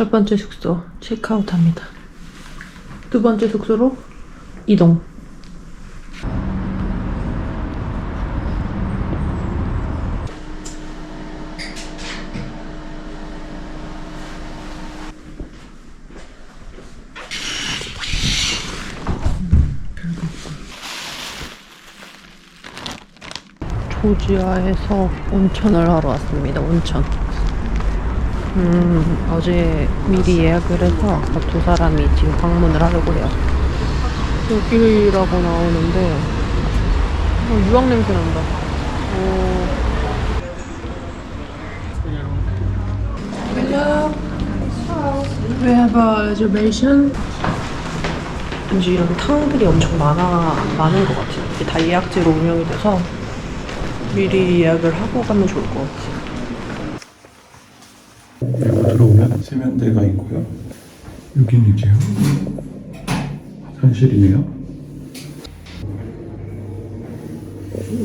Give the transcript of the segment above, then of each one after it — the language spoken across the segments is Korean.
첫 번째 숙소 체크아웃 합니다. 두 번째 숙소로 이동. 조지아에서 온천을 하러 왔습니다. 온천. 음, 어제 미리 예약을 해서 두 사람이 지금 방문을 하려고 해요. 여기라고 나오는데, 어, 유황 냄새 난다. 오. Hello. We have a reservation. 왠지 이런 탕들이 엄청 많아, 많은 것 같아요. 이게 다 예약제로 운영이 돼서 미리 예약을 하고 가면 좋을 것 같아요. 세면대가 있고요. 여기는 이제 화장실이네요.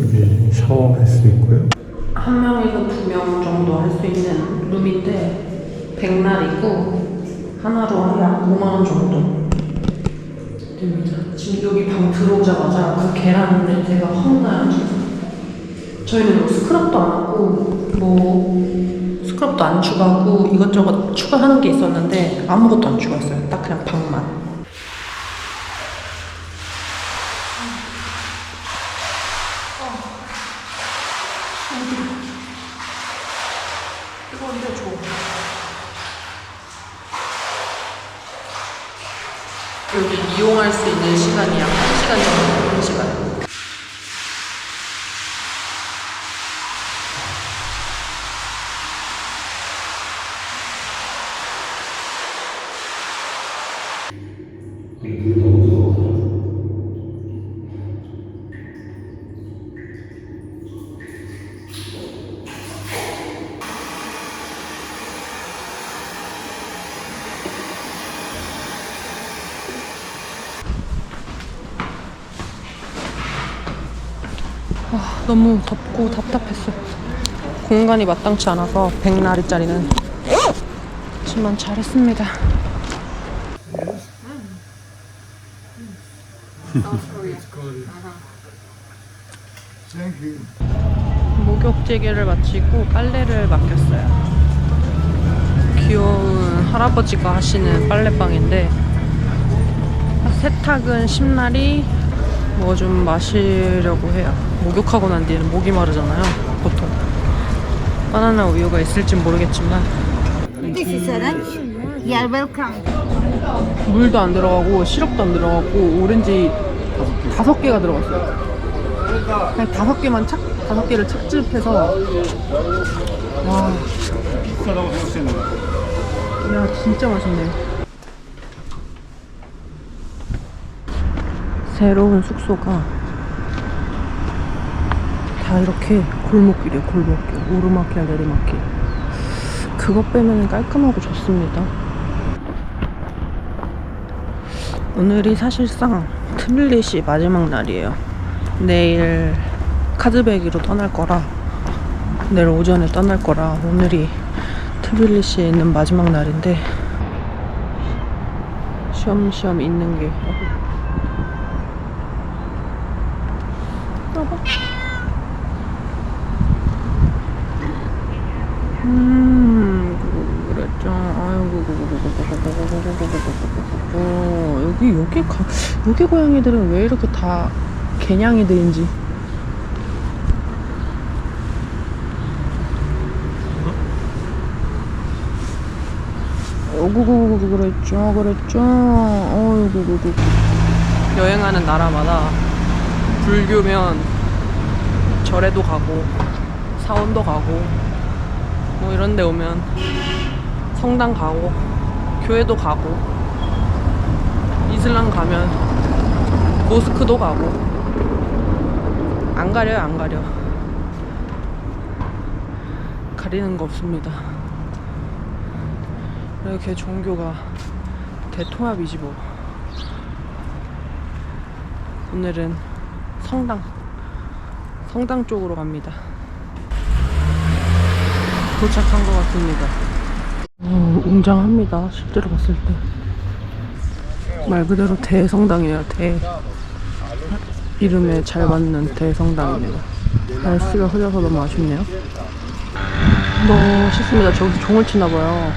여기 샤워할 수 있고요. 한 명에서 두 명 정도 할 수 있는 룸인데 백날이고 하나로 약 5만 원 정도 됩니다. 지금 여기 방 들어오자마자 그 계란 냄새가 확 나요. 저희는 뭐 스크럽도 안 하고 뭐 스크럽도 안 추가하고 이것저것 추가하는 게 있었는데 아무것도 안 추가했어요. 딱 그냥 방만. 여기 이용할 수 있는 시간이 약 1시간 정도, 1시간. 너무 덥고 답답했어. 공간이 마땅치 않아서 100나리짜리는 하지만 잘했습니다. 목욕 재개를 마치고 빨래를 맡겼어요. 귀여운 할아버지가 하시는 빨래방인데 세탁은 심날이 뭐 좀 마시려고 해요. 목욕하고 난 뒤에는 목이 마르잖아요. 보통 바나나 우유가 있을진 모르겠지만 This is orange. You are welcome. 물도 안 들어가고 시럽도 안 들어가고 오렌지 다섯 개가 들어갔어요. 그냥 다섯 개만 착 다섯 개를 착즙해서 와. 야 진짜 맛있네. 새로운 숙소가 다 이렇게 골목길이에요 골목길 오르막길 내리막길 그것 빼면 깔끔하고 좋습니다. 오늘이 사실상 트빌리시 마지막 날이에요. 내일 카드베기로 떠날 거라 내일 오전에 떠날 거라 오늘이 트빌리시에 있는 마지막 날인데 쉬엄쉬엄 있는 게 여보. 음 그랬죠 아이고 어, 여기 가, 여기 고양이들은 왜 이렇게 다 개냥이들인지. 어구구구 그랬죠 그랬죠. 어이구구구. 여행하는 나라마다 불교면 절에도 가고 사원도 가고 뭐 이런 데 오면 성당 가고 교회도 가고 이슬람 가면 모스크도 가고. 안 가려요 안 가려. 가리는 거 없습니다. 이렇게 종교가 대통합이지 뭐. 오늘은 성당 성당 쪽으로 갑니다. 도착한 것 같습니다. 오, 웅장합니다. 실제로 봤을 때. 말 그대로 대성당이에요. 대. 이름에 잘 맞는 대성당입니다. 날씨가 흐려서 너무 아쉽네요. 멋있습니다. 저기서 종을 치나 봐요.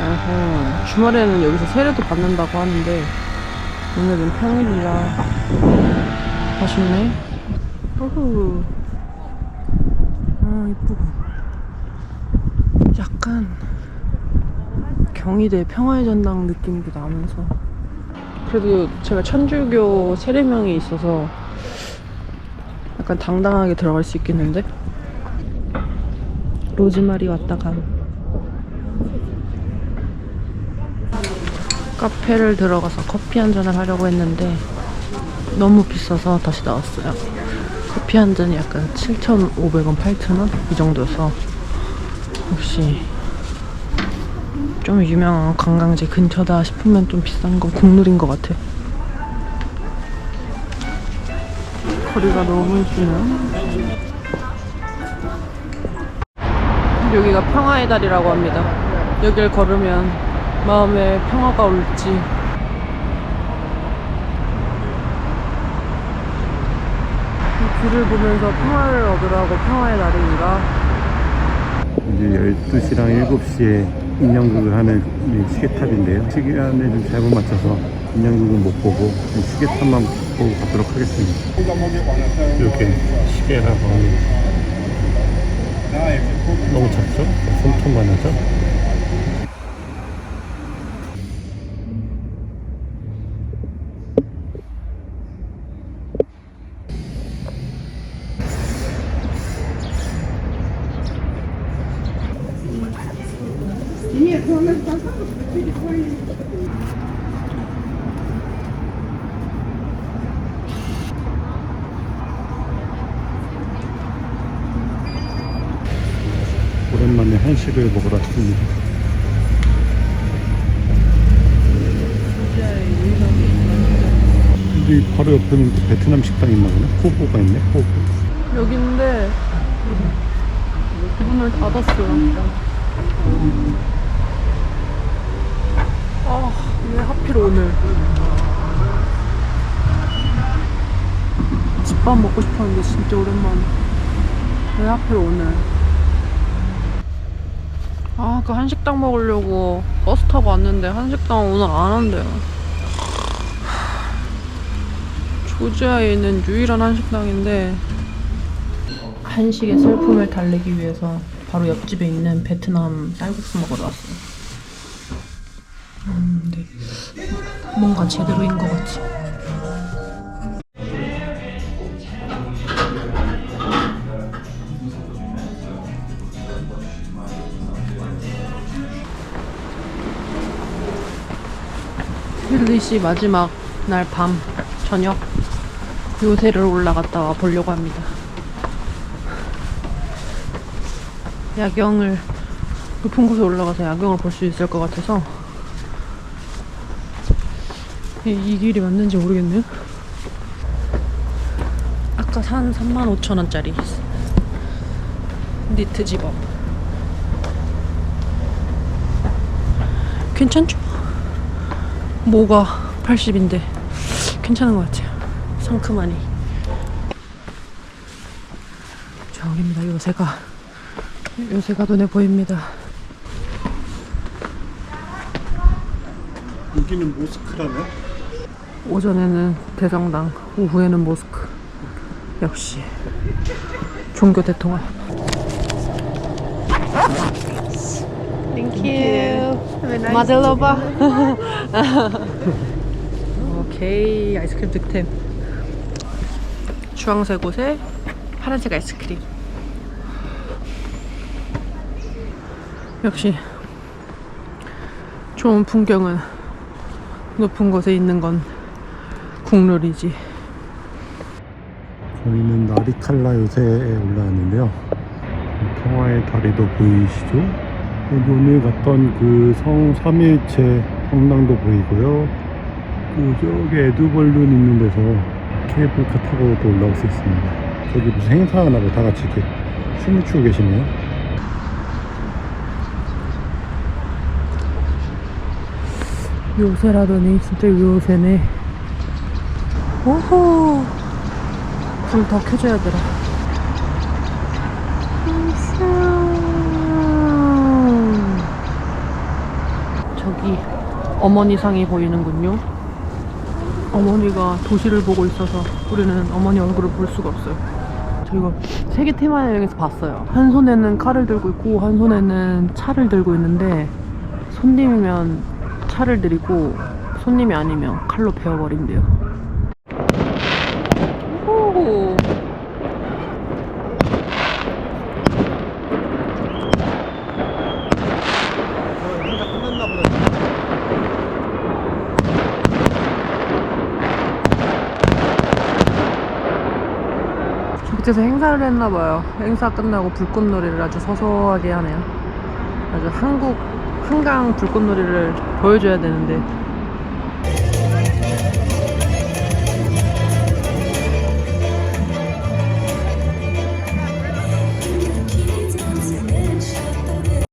어허. 주말에는 여기서 세례도 받는다고 하는데 오늘은 평일이라 아쉽네. 어후. 아 이쁘고. 약간 경희대 평화의 전당 느낌도 나면서 그래도 제가 천주교 세례명이 있어서 약간 당당하게 들어갈 수 있겠는데? 로즈마리 왔다 간 카페를 들어가서 커피 한 잔을 하려고 했는데 너무 비싸서 다시 나왔어요. 커피 한 잔이 약간 7,500원, 8,000원? 이 정도여서 혹시 좀 유명한 관광지 근처다 싶으면 좀 비싼 거 국룰인 것 같아. 거리가 너무 이쁘네. 여기가 평화의 달이라고 합니다. 여길 걸으면 마음에 평화가 올지. 이 불을 보면서 평화를 얻으라고 평화의 달인가? 이제 12시랑 7시에 인형극을 하는 이 시계탑인데요. 시간에 좀 잘못 맞춰서 인형극은 못 보고 이 시계탑만 보고 가도록 하겠습니다. 이렇게 시계라고 너무 작죠? 손톱만 하죠? 오랜만에 한식을 먹으러 왔습니다. 근데 이 바로 옆에는 또 베트남 식당이 있나 보네? 호보가 있네, 호보. 여기 있는데 문을 닫았어요. 아, 왜 하필 오늘? 집밥 먹고 싶었는데 진짜 오랜만에. 왜 하필 오늘? 아, 그 한식당 먹으려고 버스 타고 왔는데 한식당 오늘 안 한대요. 조지아에 있는 유일한 한식당인데 한식의 슬픔을 달래기 위해서 바로 옆집에 있는 베트남 쌀국수 먹으러 왔어요. 음, 네. 뭔가 제대로인 것 같지. 힐리 씨 마지막 날 밤 저녁 요새를 올라갔다 와 보려고 합니다. 야경을 높은 곳에 올라가서 야경을 볼 수 있을 것 같아서 이, 이 길이 맞는지 모르겠네요. 아까 산 35,000원짜리 니트 집업 괜찮죠? 뭐가 80인데 괜찮은 것 같아요. 상큼하니. 저기입니다. 요새가 요새가 눈에 보입니다. 여기는 모스크라면? 오전에는 대성당, 오후에는 모스크. 역시 종교 대통합. 땡큐. 마들로바. 오케이 아이스크림 득템. 주황색 옷에 파란색 아이스크림. 역시 좋은 풍경은 높은 곳에 있는 건 국룰이지. 저희는 나리칼라 요새에 올라왔는데요. 평화의 다리도 보이시죠? 오늘 갔던 그 성 삼일체 성당도 보이고요. 그 저기 에드벌룬 있는 데서 케이블카 타고도 올라올 수 있습니다. 저기 무슨 행사 하나 봐. 다 같이 이렇게 춤을 추고 계시네요. 요새라더니 진짜 요새네. 오호. 불 더 켜줘야 되라. 저기 어머니상이 보이는군요. 어머니가 도시를 보고 있어서 우리는 어머니 얼굴을 볼 수가 없어요. 저희가 세계 테마 여행에서 봤어요. 한 손에는 칼을 들고 있고 한 손에는 차를 들고 있는데 손님이면 차를 들이고 손님이 아니면 칼로 베어버린대요. 오. 행사 끝났나 보다. 밑에서 행사를 했나봐요. 행사 끝나고 불꽃놀이를 아주 서서하게 하네요. 아주 한국 한강 불꽃놀이를 보여줘야 되는데